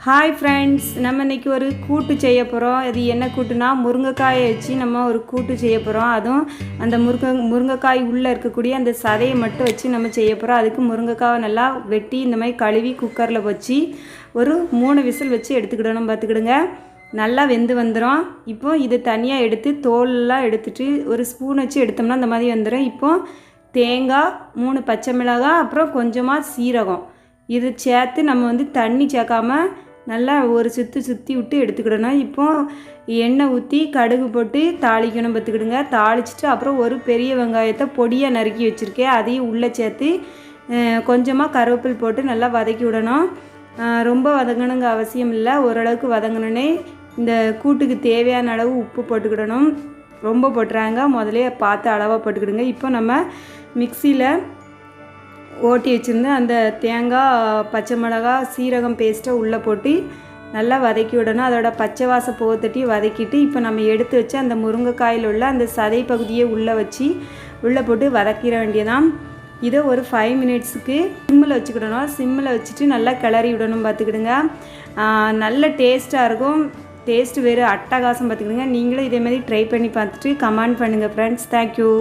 Hi friends நம்ம இன்றைக்கி ஒரு கூட்டு செய்ய போகிறோம் அது என்ன கூட்டுனா முருங்கைக்காயை வச்சு நம்ம ஒரு கூட்டு செய்ய போகிறோம் அதுவும் அந்த முருங்கை முருங்கைக்காய் உள்ளே இருக்கக்கூடிய அந்த சதையை மட்டும் வச்சு நம்ம செய்ய போகிறோம் அதுக்கு முருங்கைக்காவை நல்லா வெட்டி இந்த மாதிரி கழுவி குக்கரில் வச்சு ஒரு மூணு விசில் வச்சு எடுத்துக்கிடணும் பார்த்துக்கிடுங்க. நல்லா வெந்து வந்துடும் இப்போ இது தனியாக எடுத்து தோலெல்லாம் எடுத்துட்டு ஒரு ஸ்பூன் வச்சு எடுத்தோம்னா அந்த மாதிரி வந்துடும் இப்போ தேங்காய் மூணு பச்சை மிளகாய் அப்புறம் கொஞ்சமாக சீரகம். இது சேர்த்து நம்ம வந்து தண்ணி சேர்க்காம நல்லா ஒரு சுற்று சுற்றி விட்டு எடுத்துக்கிடணும். இப்போ எண்ணெய் ஊற்றி கடுகு போட்டு தாளிக்கணும் பார்த்துக்கிடுங்க. தாளிச்சிட்டு அப்புறம் ஒரு பெரிய வெங்காயத்தை பொடியாக நறுக்கி வச்சுருக்கேன். அதையும் உள்ளே சேர்த்து கொஞ்சமாக கருவேப்பில் போட்டு நல்லா வதக்கி விடணும். ரொம்ப வதங்கணுங்க அவசியம் இல்லை. ஓரளவுக்கு வதங்கணுன்னே இந்த கூட்டுக்கு தேவையான அளவு உப்பு போட்டுக்கிடணும். ரொம்ப போட்டுறாங்க. முதலே பார்த்து அளவாக போட்டுக்கிடுங்க. இப்போ நம்ம மிக்சியில் ஓட்டி வச்சுருந்த அந்த தேங்காய் பச்சை மிளகா சீரகம் பேஸ்ட்டை உள்ளே போட்டு நல்லா வதக்கி விடணும். அதோட பச்சை வாசம் போகத்தட்டி வதக்கிட்டு இப்போ நம்ம எடுத்து வச்சு அந்த முருங்கைக்காயில் உள்ள அந்த சதை பகுதியை உள்ளே வச்சு உள்ளே போட்டு வதக்கிட வேண்டியதான் இதை ஒரு ஃபைவ் மினிட்ஸுக்கு சிம்மில் வச்சுக்கிடணும். சிம்மில் வச்சுட்டு நல்லா கிளறி விடணும் பார்த்துக்கிடுங்க. நல்ல டேஸ்ட்டாக இருக்கும். டேஸ்ட் வேறு அட்டகாசம் பார்த்துக்கிடுங்க. நீங்களும் இதேமாதிரி ட்ரை பண்ணி பார்த்துட்டு கமெண்ட் பண்ணுங்கள் ஃப்ரெண்ட்ஸ் தேங்க்யூ